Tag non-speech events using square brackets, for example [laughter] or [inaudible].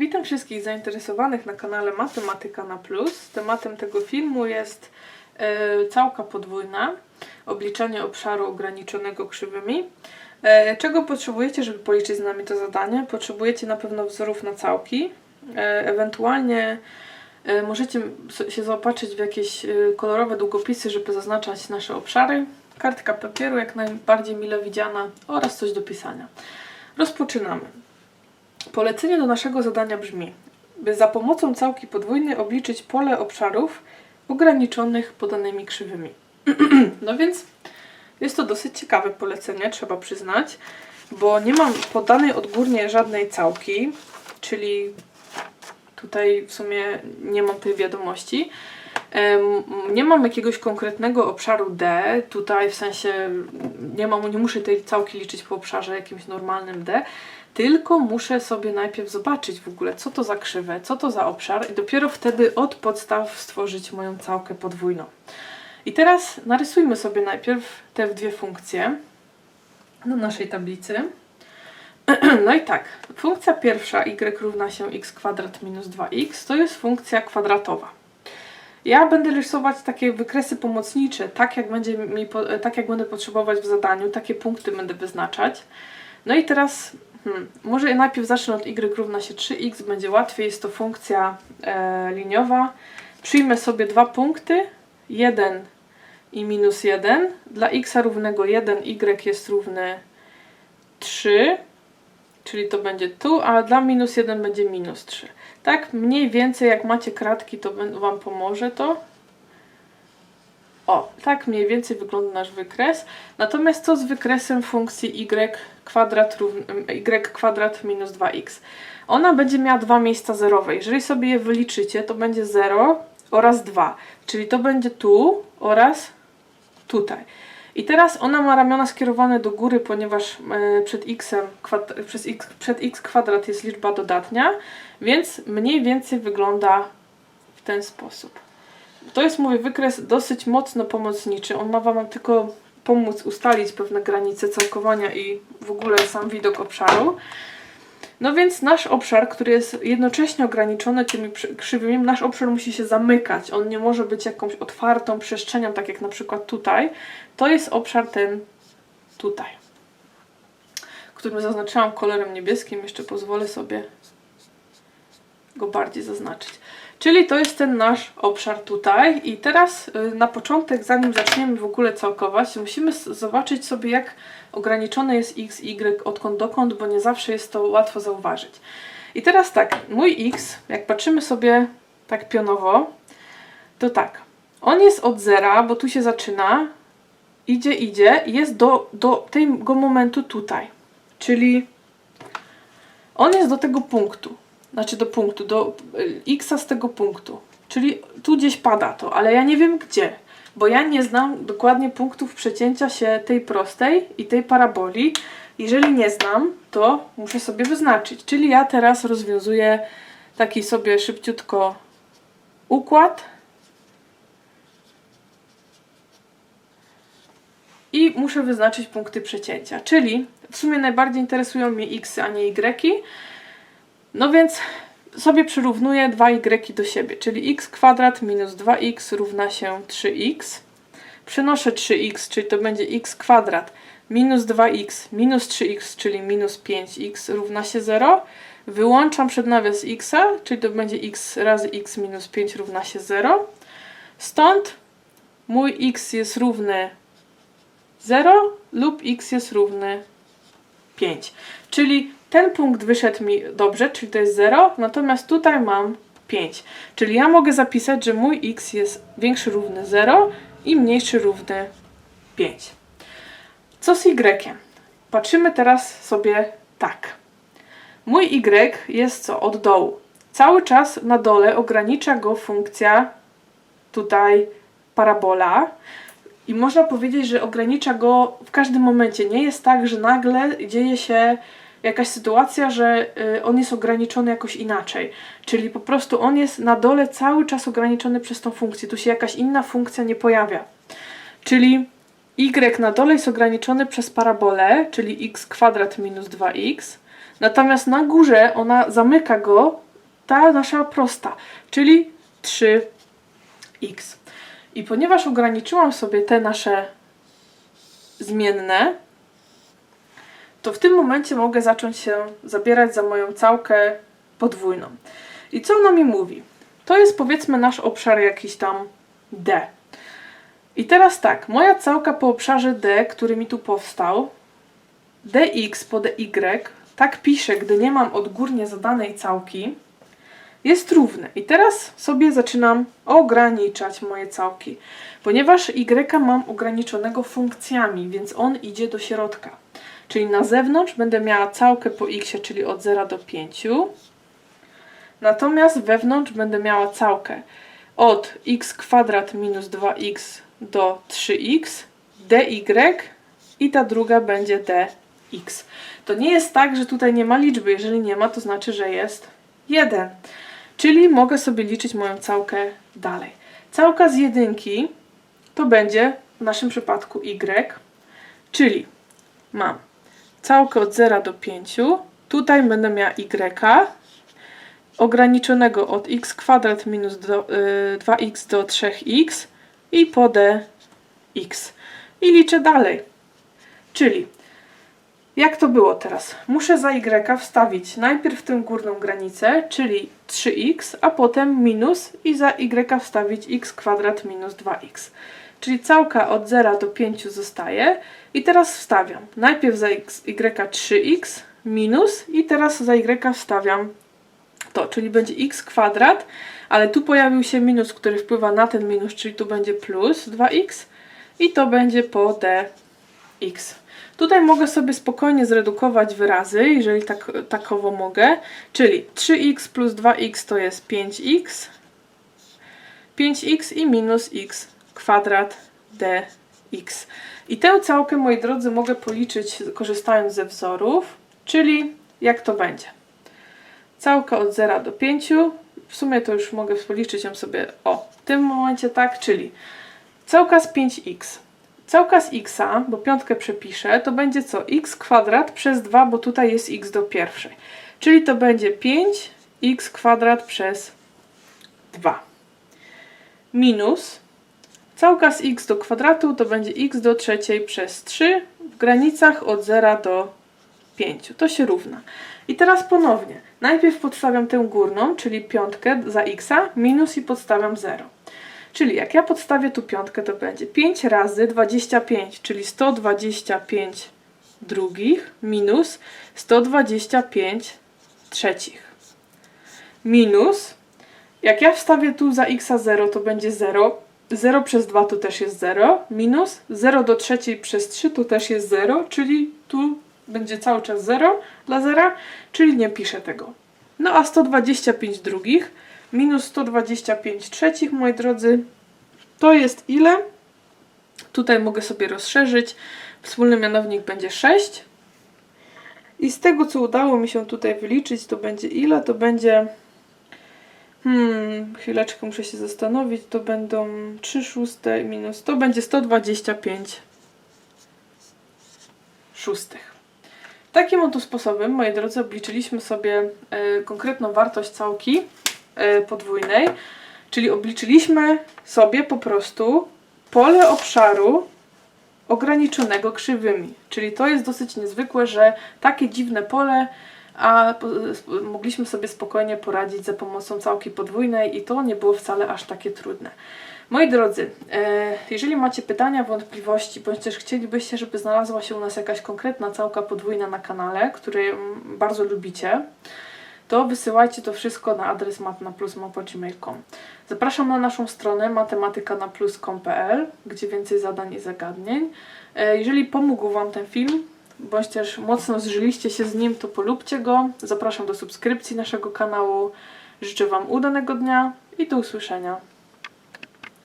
Witam wszystkich zainteresowanych na kanale Matematyka na Plus. Tematem tego filmu jest e, całka podwójna, obliczanie obszaru ograniczonego krzywymi. E, czego potrzebujecie, żeby policzyć z nami to zadanie? Potrzebujecie na pewno wzorów na całki, e, ewentualnie możecie się zaopatrzyć w jakieś kolorowe długopisy, żeby zaznaczać nasze obszary, kartka papieru jak najbardziej mile widziana oraz coś do pisania. Rozpoczynamy. Polecenie do naszego zadania brzmi, by za pomocą całki podwójnej obliczyć pole obszarów ograniczonych podanymi krzywymi. [clears throat] no więc jest to dosyć ciekawe polecenie, trzeba przyznać, bo nie mam podanej odgórnie żadnej całki, czyli tutaj w sumie nie mam tej wiadomości. Nie mam jakiegoś konkretnego obszaru D, tutaj w sensie nie, mam, nie muszę tej całki liczyć po obszarze jakimś normalnym D, tylko muszę sobie najpierw zobaczyć w ogóle, co to za krzywe, co to za obszar i dopiero wtedy od podstaw stworzyć moją całkę podwójną. I teraz narysujmy sobie najpierw te dwie funkcje na naszej tablicy. [clears throat] No i tak, funkcja pierwsza y równa się x kwadrat minus 2x to jest funkcja kwadratowa. Ja będę rysować takie wykresy pomocnicze, tak jak, będzie mi, tak jak będę potrzebować w zadaniu, takie punkty będę wyznaczać. No i teraz, hmm, może najpierw zacznę od y równa się 3x, będzie łatwiej, jest to funkcja e, liniowa. Przyjmę sobie dwa punkty, 1 i minus 1. Dla x równego 1, y jest równy 3, czyli to będzie tu, a dla minus 1 będzie minus 3. Tak mniej więcej jak macie kratki, to Wam pomoże to. O, tak mniej więcej wygląda nasz wykres. Natomiast co z wykresem funkcji y kwadrat, równy, y kwadrat minus 2x? Ona będzie miała dwa miejsca zerowe. Jeżeli sobie je wyliczycie, to będzie 0 oraz 2. Czyli to będzie tu oraz tutaj. I teraz ona ma ramiona skierowane do góry, ponieważ e, przed, x przez x, przed x kwadrat jest liczba dodatnia, więc mniej więcej wygląda w ten sposób. To jest, mówię, wykres dosyć mocno pomocniczy. On ma Wam tylko pomóc ustalić pewne granice całkowania i w ogóle sam widok obszaru. No więc nasz obszar, który jest jednocześnie ograniczony tymi krzywymi, nasz obszar musi się zamykać. On nie może być jakąś otwartą przestrzenią, tak jak na przykład tutaj. To jest obszar ten tutaj, który zaznaczyłam kolorem niebieskim. Jeszcze pozwolę sobie go bardziej zaznaczyć. Czyli to jest ten nasz obszar tutaj. I teraz y, na początek, zanim zaczniemy w ogóle całkować, musimy zobaczyć sobie, jak ograniczone jest x, y, odkąd dokąd, bo nie zawsze jest to łatwo zauważyć. I teraz tak, mój x, jak patrzymy sobie tak pionowo, to tak, on jest od zera, bo tu się zaczyna, idzie, idzie i jest do, do tego momentu tutaj. Czyli on jest do tego punktu. Znaczy do punktu, do y, x z tego punktu. Czyli tu gdzieś pada to, ale ja nie wiem gdzie. Bo ja nie znam dokładnie punktów przecięcia się tej prostej i tej paraboli. Jeżeli nie znam, to muszę sobie wyznaczyć. Czyli ja teraz rozwiązuję taki sobie szybciutko układ. I muszę wyznaczyć punkty przecięcia. Czyli w sumie najbardziej interesują mnie x, a nie y. No więc sobie przyrównuję 2y do siebie, czyli x kwadrat minus 2x równa się 3x. Przenoszę 3x, czyli to będzie x kwadrat minus 2x minus 3x, czyli minus 5x równa się 0. Wyłączam przed nawias x, czyli to będzie x razy x minus 5 równa się 0. Stąd mój x jest równy 0 lub x jest równy 5. Czyli ten punkt wyszedł mi dobrze, czyli to jest 0, natomiast tutaj mam 5. Czyli ja mogę zapisać, że mój x jest większy równy 0 i mniejszy równy 5. Co z y? Patrzymy teraz sobie tak. Mój y jest co? Od dołu. Cały czas na dole ogranicza go funkcja tutaj parabola. I można powiedzieć, że ogranicza go w każdym momencie. Nie jest tak, że nagle dzieje się jakaś sytuacja, że y, on jest ograniczony jakoś inaczej. Czyli po prostu on jest na dole cały czas ograniczony przez tą funkcję. Tu się jakaś inna funkcja nie pojawia. Czyli y na dole jest ograniczony przez parabolę, czyli x kwadrat minus 2x. Natomiast na górze ona zamyka go ta nasza prosta, czyli 3x. I ponieważ ograniczyłam sobie te nasze zmienne, to w tym momencie mogę zacząć się zabierać za moją całkę podwójną. I co ona mi mówi? To jest powiedzmy nasz obszar jakiś tam D. I teraz tak, moja całka po obszarze D, który mi tu powstał, dx po dy, tak piszę, gdy nie mam odgórnie zadanej całki, jest równy. I teraz sobie zaczynam ograniczać moje całki. Ponieważ y mam ograniczonego funkcjami, więc on idzie do środka. Czyli na zewnątrz będę miała całkę po x, czyli od 0 do 5. Natomiast wewnątrz będę miała całkę od x kwadrat minus 2x do 3x, dy i ta druga będzie dx. To nie jest tak, że tutaj nie ma liczby. Jeżeli nie ma, to znaczy, że jest 1. Czyli mogę sobie liczyć moją całkę dalej. Całka z jedynki to będzie w naszym przypadku y, czyli mam całkę od 0 do 5. Tutaj będę miała y ograniczonego od x kwadrat minus do, y, 2x do 3x i po dx. I liczę dalej. Czyli jak to było teraz? Muszę za y wstawić najpierw tę górną granicę, czyli 3x, a potem minus i za y wstawić x kwadrat minus 2x. Czyli całka od 0 do 5 zostaje i teraz wstawiam. Najpierw za x, y 3x minus i teraz za y wstawiam to, czyli będzie x kwadrat, ale tu pojawił się minus, który wpływa na ten minus, czyli tu będzie plus 2x i to będzie po dx. Tutaj mogę sobie spokojnie zredukować wyrazy, jeżeli tak, takowo mogę, czyli 3x plus 2x to jest 5x, 5x i minus x kwadrat dx. I tę całkę, moi drodzy, mogę policzyć korzystając ze wzorów, czyli jak to będzie. Całka od 0 do 5, w sumie to już mogę policzyć ją sobie o w tym momencie tak, czyli całka z 5x Całka z x, bo piątkę przepiszę, to będzie co? x kwadrat przez 2, bo tutaj jest x do pierwszej. Czyli to będzie 5x kwadrat przez 2. Minus całka z x do kwadratu to będzie x do trzeciej przez 3 w granicach od 0 do 5. To się równa. I teraz ponownie. Najpierw podstawiam tę górną, czyli piątkę za x, minus i podstawiam 0. Czyli jak ja podstawię tu piątkę, to będzie 5 razy 25, czyli 125 drugich minus 125 trzecich. Minus, jak ja wstawię tu za x 0, to będzie 0. 0 przez 2 to też jest 0. Minus 0 do trzeciej przez 3 to też jest 0, czyli tu będzie cały czas 0 dla 0, czyli nie piszę tego. No a 125 drugich minus 125 trzecich, moi drodzy, to jest ile? Tutaj mogę sobie rozszerzyć. Wspólny mianownik będzie 6. I z tego, co udało mi się tutaj wyliczyć, to będzie ile? To będzie... Hmm, chwileczkę muszę się zastanowić. To będą 3 szóste minus... To będzie 125 szóstych. Takim oto sposobem, moi drodzy, obliczyliśmy sobie y, konkretną wartość całki podwójnej. Czyli obliczyliśmy sobie po prostu pole obszaru ograniczonego krzywymi. Czyli to jest dosyć niezwykłe, że takie dziwne pole, a mogliśmy sobie spokojnie poradzić za pomocą całki podwójnej i to nie było wcale aż takie trudne. Moi drodzy, e, jeżeli macie pytania, wątpliwości, bądź też chcielibyście, żeby znalazła się u nas jakaś konkretna całka podwójna na kanale, który bardzo lubicie, to wysyłajcie to wszystko na adres matnaplus.gmail.com. Zapraszam na naszą stronę matematykanaplus.com.pl, gdzie więcej zadań i zagadnień. E, jeżeli pomógł Wam ten film, bądź też mocno zżyliście się z nim, to polubcie go. Zapraszam do subskrypcji naszego kanału. Życzę Wam udanego dnia i do usłyszenia.